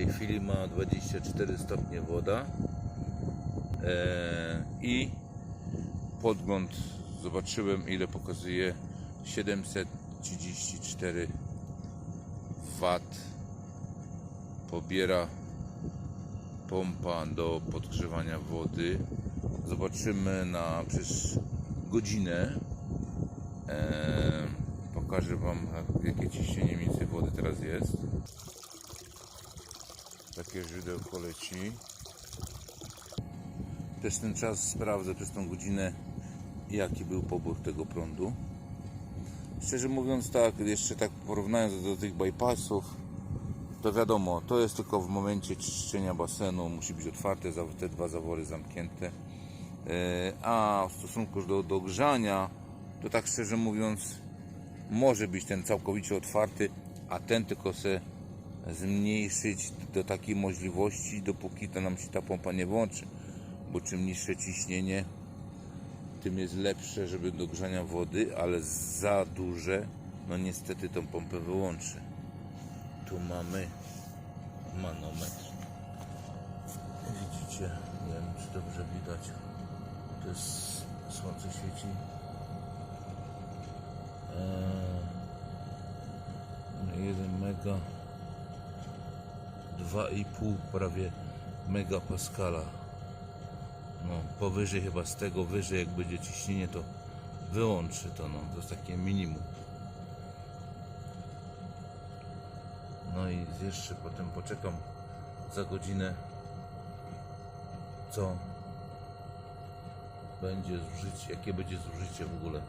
tej chwili ma 24 stopnie woda. E, I podgląd zobaczyłem ile pokazuje 734 W pobiera pompa do podgrzewania wody. Zobaczymy na przez godzinę. E, pokażę Wam jakie ciśnienie więcej wody teraz jest. Takie źródełko leci. Przez ten czas sprawdzę, przez tą godzinę, jaki był pobór tego prądu. Szczerze mówiąc, tak, jeszcze tak porównując do tych bypassów, to wiadomo, to jest tylko w momencie czyszczenia basenu, musi być otwarte te dwa zawory zamknięte. E, A w stosunku do, do grzania, to tak szczerze mówiąc, może być ten całkowicie otwarty, a ten tylko se zmniejszyć do takiej możliwości, dopóki to nam się ta pompa nie włączy. Bo czym niższe ciśnienie, tym jest lepsze, żeby do grzania wody, ale za duże, no niestety tą pompę wyłączy. Tu mamy manometr. Widzicie, nie wiem czy dobrze widać. To jest słońce świeci. Eee, 1 mega 2,5 prawie megapaskala. No, powyżej chyba z tego wyżej jak będzie ciśnienie to wyłączy to no, to jest takie minimum. No i jeszcze potem poczekam za godzinę co będzie zużycie, jakie będzie zużycie w ogóle